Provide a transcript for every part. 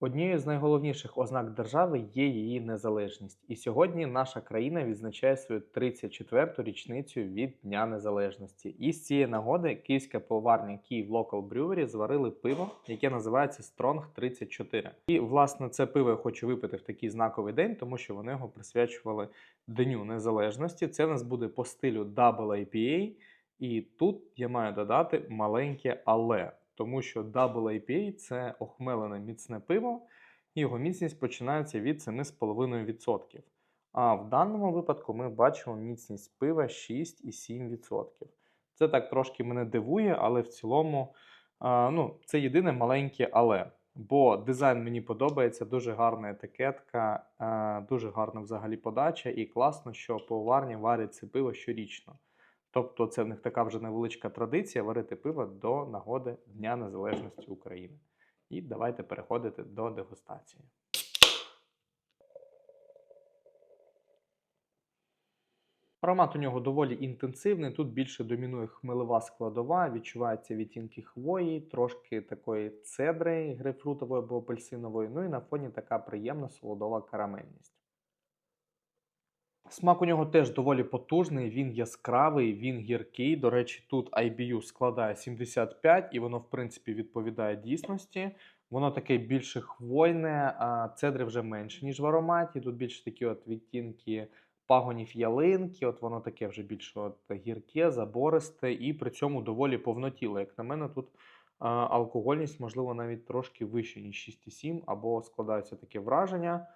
Однією з найголовніших ознак держави є її незалежність. І сьогодні наша країна відзначає свою 34-ту річницю від Дня Незалежності. І з цієї нагоди київська пивоварня Київ Local Brewery зварили пиво, яке називається Strong 34. І власне це пиво я хочу випити в такий знаковий день, тому що вони його присвячували Дню Незалежності. Це в нас буде по стилю Double IPA. І тут я маю додати маленьке але, тому що Double IPA – це охмелене міцне пиво, і його міцність починається від 7,5%. А в даному випадку ми бачимо міцність пива 6,7%. Це так трошки мене дивує, але в цілому а, ну, це єдине маленьке але. Бо дизайн мені подобається, дуже гарна етикетка, дуже гарна взагалі подача, і класно, що пивоварня варить це пиво щорічно. Тобто це в них така вже невеличка традиція варити пиво до нагоди Дня Незалежності України. І давайте переходити до дегустації. Аромат у нього доволі інтенсивний. Тут більше домінує хмелева складова, відчуваються відтінки хвої, трошки такої цедри грейпфрутової або апельсинової, ну і на фоні така приємна солодова карамельність. Смак у нього теж доволі потужний, він яскравий, він гіркий. До речі, тут IBU складає 75, і воно, в принципі, відповідає дійсності. Воно таке більше хвойне, а цедри вже менше, ніж в ароматі. Тут більше такі от відтінки пагонів ялинки, от воно таке вже більше от гірке, забористе, і при цьому доволі повнотіле. Як на мене, тут а, алкогольність, можливо, навіть трошки вище, ніж 6,7, або складається таке враження.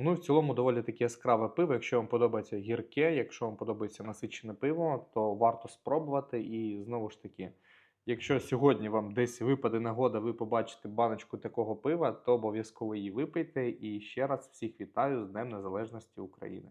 Ну, в цілому доволі таке яскраве пиво. Якщо вам подобається гірке, якщо вам подобається насичене пиво, то варто спробувати. І знову ж таки, якщо сьогодні вам десь випаде нагода, ви побачите баночку такого пива, то обов'язково її випийте. І ще раз всіх вітаю з Днем Незалежності України.